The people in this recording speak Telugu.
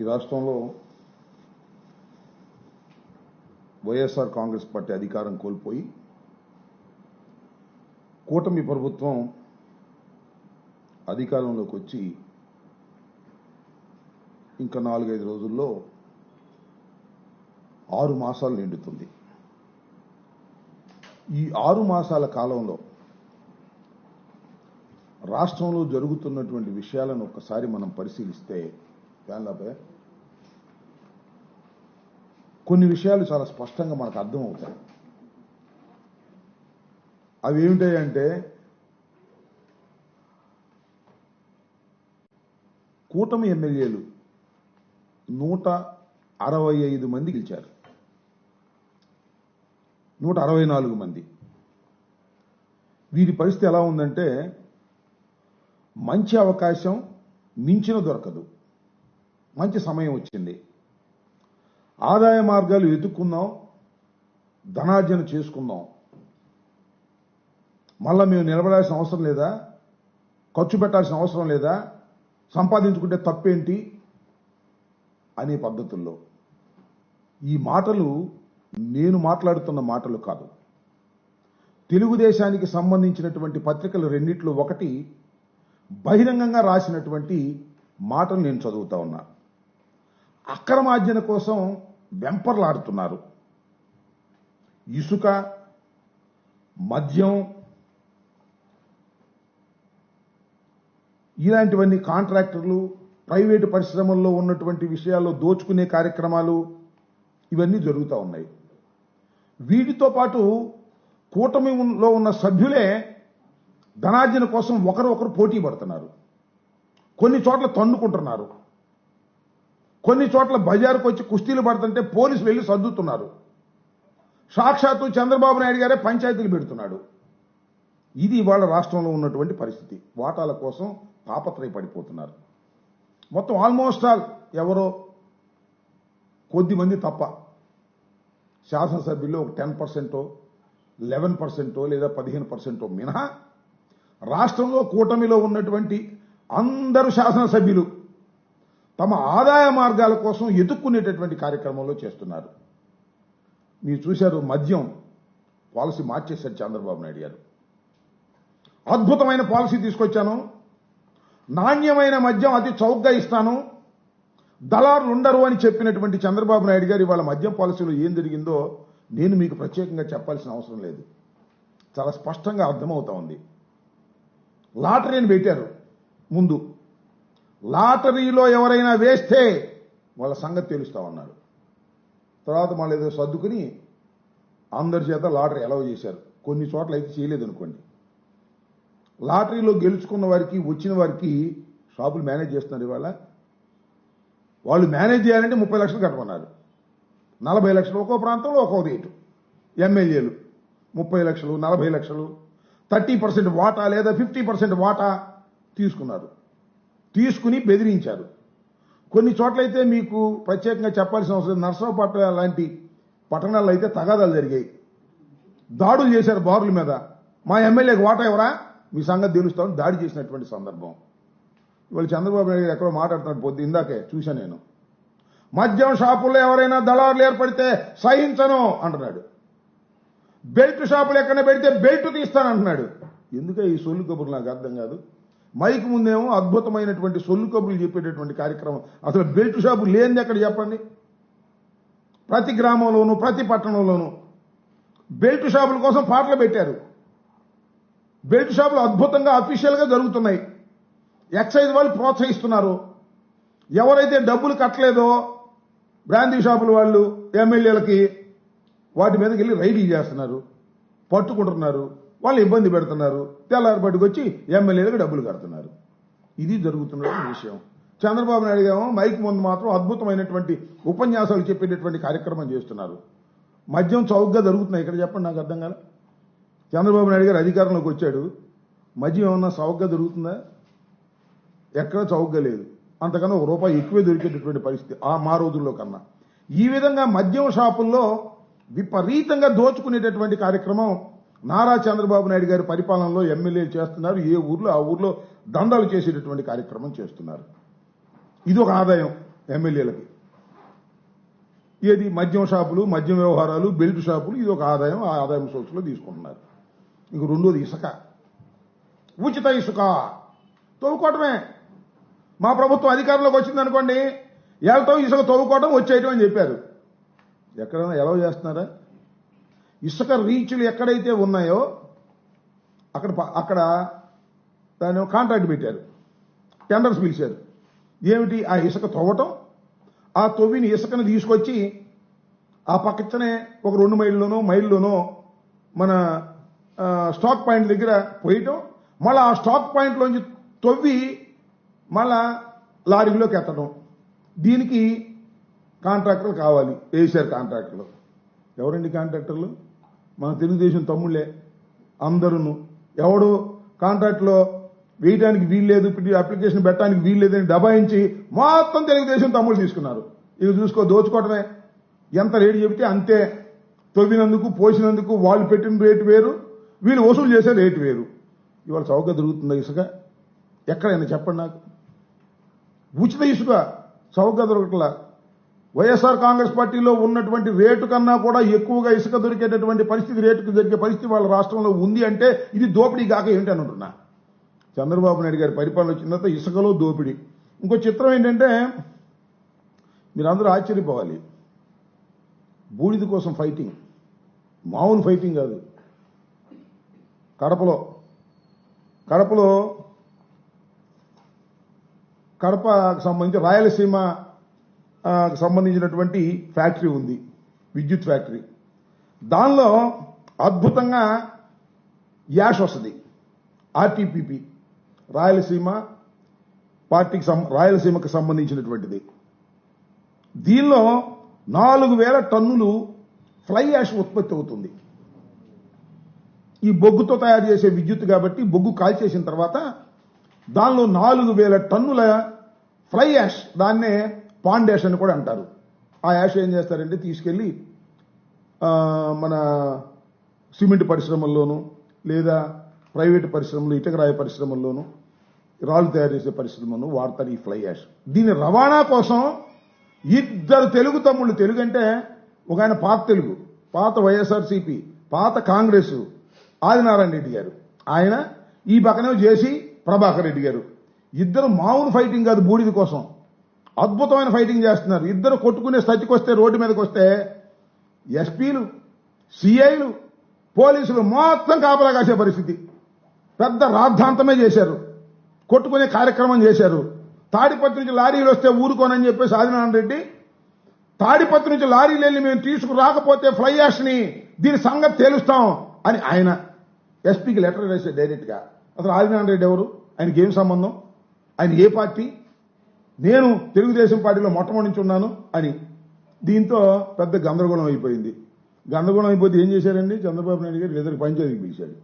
ఈ రాష్ట్రంలో వైఎస్ఆర్ కాంగ్రెస్ పార్టీ అధికారం కోల్పోయి కూటమి ప్రభుత్వం అధికారంలోకి వచ్చి ఇంకా నాలుగైదు రోజుల్లో ఆరు మాసాలు నిండుతుంది. ఈ ఆరు మాసాల కాలంలో రాష్ట్రంలో జరుగుతున్నటువంటి విషయాలను ఒక్కసారి మనం పరిశీలిస్తే ఫ్యాన్లాపే కొన్ని విషయాలు చాలా స్పష్టంగా మనకు అర్థమవుతాయి. అవి ఏమిటాయంటే కూటమి ఎమ్మెల్యేలు నూట అరవై ఐదు మంది గెలిచారు. నూట అరవై నాలుగు మంది. వీరి పరిస్థితి ఎలా ఉందంటే మంచి అవకాశం మించిన దొరకదు. మంచి సమయం వచ్చింది. ఆదాయ మార్గాలు వెతుక్కుందాం ధనార్జన చేసుకుందాం మళ్ళా మేము నిలబడాల్సిన అవసరం లేదా? ఖర్చు పెట్టాల్సిన అవసరం లేదా? సంపాదించుకుంటే తప్పేంటి? అనే పద్ధతుల్లో. ఈ మాటలు నేను మాట్లాడుతున్న మాటలు కాదు. తెలుగుదేశానికి సంబంధించినటువంటి పత్రికలు రెండిట్లో ఒకటి బహిరంగంగా రాసినటువంటి మాటలు నేను చదువుతా ఉన్నా. అక్రమార్జన కోసం వెంపర్లాడుతున్నారు. ఇసుక మద్యం ఇలాంటివన్నీ కాంట్రాక్టర్లు ప్రైవేటు పరిశ్రమల్లో ఉన్నటువంటి విషయాల్లో దోచుకునే కార్యక్రమాలు ఇవన్నీ జరుగుతూ ఉన్నాయి. వీటితో పాటు కూటమిలో ఉన్న సభ్యులే ధనార్జన కోసం ఒకరు ఒకరు పోటీ పడుతున్నారు. కొన్ని చోట్ల తన్నుకుంటున్నారు. కొన్ని చోట్ల బజారుకు వచ్చి కుస్తీలు పడుతుంటే పోలీసులు వెళ్ళి సర్దుతున్నారు. సాక్షాత్తు చంద్రబాబు నాయుడు గారే పంచాయతీలు పెడుతున్నాడు. ఇది ఇవాళ రాష్ట్రంలో ఉన్నటువంటి పరిస్థితి. వాటాల కోసం తాపత్రయపడిపోతున్నారు. మొత్తం ఆల్మోస్ట్ ఆల్ ఎవరో కొద్దిమంది తప్ప శాసనసభ్యుల్లో ఒక టెన్ పర్సెంటో లెవెన్ పర్సెంటో లేదా పదిహేను పర్సెంటో మినహా రాష్ట్రంలో కూటమిలో ఉన్నటువంటి అందరు శాసనసభ్యులు తమ ఆదాయ మార్గాల కోసం ఎదుక్కునేటటువంటి కార్యక్రమంలో చేస్తున్నారు. మీరు చూశారు మద్యం పాలసీ మార్చేశారు చంద్రబాబు నాయుడు గారు. అద్భుతమైన పాలసీ తీసుకొచ్చాను. నాణ్యమైన మద్యం అతి చౌకగా ఇస్తాను. దళారులు ఉండరు అని చెప్పినటువంటి చంద్రబాబు నాయుడు గారు ఇవాళ మద్యం పాలసీలో ఏం జరిగిందో నేను మీకు ప్రత్యేకంగా చెప్పాల్సిన అవసరం లేదు. చాలా స్పష్టంగా అర్థమవుతా ఉంది. లాటరీని పెట్టారు ముందు. లాటరీలో ఎవరైనా వేస్తే వాళ్ళ సంగతి తెలుస్తా ఉన్నాడు. తర్వాత మళ్ళీ ఏదో సర్దుకుని అందరి చేత లాటరీ అలౌ చేశారు. కొన్ని చోట్ల అయితే చేయలేదు అనుకోండి లాటరీలో గెలుచుకున్న వారికి వచ్చిన వారికి షాపులు మేనేజ్ చేస్తున్నారు ఇవాళ. వాళ్ళు మేనేజ్ చేయాలంటే ముప్పై లక్షలు కట్టమన్నారు. నలభై లక్షలు ఒక్కో ప్రాంతంలో ఒక్కో రేటు. ఎమ్మెల్యేలు ముప్పై లక్షలు నలభై లక్షలు థర్టీ పర్సెంట్ వాటా లేదా ఫిఫ్టీ పర్సెంట్ వాటా తీసుకున్నారు. తీసుకుని బెదిరించారు. కొన్ని చోట్లయితే మీకు ప్రత్యేకంగా చెప్పాల్సిన అవసరం నర్సరావుపట్నం లాంటి పట్టణాల్లో అయితే తగాదాలు జరిగాయి. దాడులు చేశారు బారుల మీద. మా ఎమ్మెల్యేకి వాటా ఎవరా మీ సంగతి తెలుస్తామని దాడి చేసినటువంటి సందర్భం. ఇవాళ చంద్రబాబు నాయుడు ఎక్కడో మాట్లాడుతున్నాడు పొద్దు ఇందాకే చూశాను నేను. మద్యం షాపుల్లో ఎవరైనా దళారులు ఏర్పడితే సహించను అంటున్నాడు. బెల్ట్ షాపులు ఎక్కడ పెడితే బెల్ట్ తీస్తానంటున్నాడు ఎందుకే ఈ సొల్లు కబుర్లు నాకు అర్థం కాదు? మైక్ ముందేమో అద్భుతమైనటువంటి సొల్లు కబుర్లు చెప్పేటటువంటి కార్యక్రమం. అసలు బెల్ట్ షాపు లేనిది ఎక్కడ చెప్పండి? ప్రతి గ్రామంలోనూ ప్రతి పట్టణంలోనూ బెల్ట్ షాపుల కోసం పాటలు పెట్టారు. బెల్ట్ షాపులు అద్భుతంగా అఫీషియల్గా జరుగుతున్నాయి. ఎక్సైజ్ వాళ్ళు ప్రోత్సహిస్తున్నారు. ఎవరైతే డబ్బులు కట్టలేదో బ్రాందీ షాపుల వాళ్ళు ఎమ్మెల్యేలకి వాటి మీదకి వెళ్ళి రైడీ చేస్తున్నారు పట్టుకుంటున్నారు. వాళ్ళు ఇబ్బంది పెడుతున్నారు. తెల్లారిపాటికి వచ్చి ఎమ్మెల్యేలకు డబ్బులు కడుతున్నారు. ఇది జరుగుతున్న విషయం. చంద్రబాబు నాయుడు గారు మైక్ ముందు మాత్రం అద్భుతమైనటువంటి ఉపన్యాసాలు చెప్పేటటువంటి కార్యక్రమం చేస్తున్నారు. మద్యం చౌకగా జరుగుతున్నాయి. ఇక్కడ చెప్పండి నాకు అర్థం కాదు చంద్రబాబు నాయుడు గారు అధికారంలోకి వచ్చాడు. మద్యం ఏమన్నా చౌకగా దొరుకుతుందా? ఎక్కడ చౌకగా లేదు. అంతకన్నా ఒక రూపాయి ఎక్కువే దొరికేటటువంటి పరిస్థితి ఆ మా రోజుల్లో కన్నా. ఈ విధంగా మద్యం షాపుల్లో విపరీతంగా దోచుకునేటటువంటి కార్యక్రమం నారా చంద్రబాబు నాయుడు గారి పరిపాలనలో ఎమ్మెల్యేలు చేస్తున్నారు. ఏ ఊర్లో ఆ ఊర్లో దందాలు చేసేటటువంటి కార్యక్రమం చేస్తున్నారు. ఇది ఒక ఆదాయం ఎమ్మెల్యేలకి. ఏది? మద్యం షాపులు మద్యం వ్యవహారాలు బెల్ట్ షాపులు ఇది ఒక ఆదాయం ఆ ఆదాయం సోర్సులో తీసుకుంటున్నారు. ఇంక రెండోది ఇసుక. ఉచిత ఇసుక. తవ్వుకోవటమే మా ప్రభుత్వం అధికారంలోకి వచ్చిందనుకోండి వెళ్ళటం ఇసుక తవ్వుకోవటం వచ్చేయటం అని చెప్పారు. ఎక్కడైనా ఎలా చేస్తున్నారా? ఇసుక రీచ్లు ఎక్కడైతే ఉన్నాయో అక్కడ అక్కడ దాని కాంట్రాక్ట్ పెట్టారు. టెండర్స్ పిలిచారు. ఏమిటి? ఆ ఇసుక తవ్వటం ఆ తవ్విని ఇసుకను తీసుకొచ్చి ఆ పక్కనే ఒక రెండు మైళ్ళలోనో మైళ్ళలోనో మన స్టాక్ పాయింట్ దగ్గర పోయటం మళ్ళీ ఆ స్టాక్ పాయింట్లోంచి తవ్వి మళ్ళా లారీలోకి ఎత్తడం దీనికి కాంట్రాక్టర్లు కావాలి. వేసారు కాంట్రాక్టర్లు ఎవరండి కాంట్రాక్టర్లు మన తెలుగుదేశం తమ్ముళ్ళే అందరూ ఎవడు కాంట్రాక్ట్లో వేయడానికి వీల్లేదు ఇప్పుడు అప్లికేషన్ పెట్టడానికి వీల్లేదని దబాయించి మొత్తం తెలుగుదేశం తమ్ముళ్ళు తీసుకున్నారు. ఇవి చూసుకో దోచుకోవటమే ఎంత రేటు చెబితే అంతే. తవ్వినందుకు పోసినందుకు వాళ్ళు పెట్టిన రేటు వేరు వీళ్ళు వసూలు చేసే రేటు వేరు. ఇవాళ చౌక దొరుకుతుందా ఇసుక? ఎక్కడైనా చెప్పండి నాకు. ఉచిత ఇసుక చౌక దొరకట్లా. వైఎస్ఆర్ కాంగ్రెస్ పార్టీలో ఉన్నటువంటి రేటు కన్నా కూడా ఎక్కువగా ఇసుక దొరికేటటువంటి పరిస్థితి రేటుకు దొరికే పరిస్థితి వాళ్ళ రాష్ట్రంలో ఉంది అంటే ఇది దోపిడీ కాక ఏంటి అని అంటున్నా. చంద్రబాబు నాయుడు గారి పరిపాలన వచ్చిన తర్వాత ఇసుకలో దోపిడీ. ఇంకో చిత్రం ఏంటంటే మీరందరూ ఆశ్చర్యపోవాలి. బూడిద కోసం ఫైటింగ్. మామూలు ఫైటింగ్ కాదు. కడపలో కడపలో కడపకు సంబంధించి రాయలసీమ సంబంధించినటువంటి ఫ్యాక్టరీ ఉంది. విద్యుత్ ఫ్యాక్టరీ. దానిలో అద్భుతంగా యాష్ వస్తుంది. ఆర్టీపీపీ. రాయలసీమ పార్టీకి సం- రాయలసీమకు సంబంధించినటువంటిది. దీనిలో నాలుగు వేల టన్నులు ఫ్లై యాష్ ఉత్పత్తి అవుతుంది. ఈ బొగ్గుతో తయారు చేసే విద్యుత్ కాబట్టి బొగ్గు కాల్చేసిన తర్వాత దానిలో నాలుగు వేల టన్నుల ఫ్లై యాష్ దాన్నే పాండేషన్ అని కూడా అంటారు. ఆ యాష్ ఏం చేస్తారంటే తీసుకెళ్ళి మన సిమెంట్ పరిశ్రమల్లోనూ లేదా ప్రైవేట్ పరిశ్రమలు ఇటకరాయ పరిశ్రమల్లోనూ రాళ్ళు తయారు చేసే పరిశ్రమను వాడతారు ఈ ఫ్లై యాష్. దీని రవాణా కోసం ఇద్దరు తెలుగు తమ్ముళ్ళు తెలుగు అంటే ఒక ఆయన పాత తెలుగు పాత వైఎస్ఆర్సీపీ పాత కాంగ్రెస్ ఆదినారాయణ రెడ్డి గారు. ఆయన ఈ పక్కనే చేసి ప్రభాకర్ రెడ్డి గారు. ఇద్దరు మామూలు ఫైటింగ్ కాదు బూడిద కోసం. అద్భుతమైన ఫైటింగ్ చేస్తున్నారు. ఇద్దరు కొట్టుకునే స్థితికి వస్తే రోడ్డు మీదకి వస్తే ఎస్పీలు సిఐలు పోలీసులు మొత్తం కాపలా కాసే పరిస్థితి. పెద్ద రాద్ధాంతమే చేశారు. కొట్టుకునే కార్యక్రమం చేశారు. తాడిపత్రి నుంచి లారీలు వస్తే ఊరుకోనని చెప్పేసి ఆదినారాయణ రెడ్డి తాడిపత్రి నుంచి లారీలు వెళ్ళి మేము తీసుకురాకపోతే ఫ్లై యాష్ని దీని సంగతి తేలుస్తాం అని ఆయన ఎస్పీకి లెటర్ వేసే డైరెక్ట్గా. అసలు ఆదినారాయణ రెడ్డి ఎవరు? ఆయనకి ఏం సంబంధం? ఆయన ఏ పార్టీ? నేను తెలుగుదేశం పార్టీలో మొట్టమొదటి ఉన్నాను అని దీంతో పెద్ద గందరగోళం అయిపోయింది. గందరగోళం అయిపోతే ఏం చేశారండి? చంద్రబాబు నాయుడు గారు ఇద్దరికి పంచాయతీకి పిలిచాడు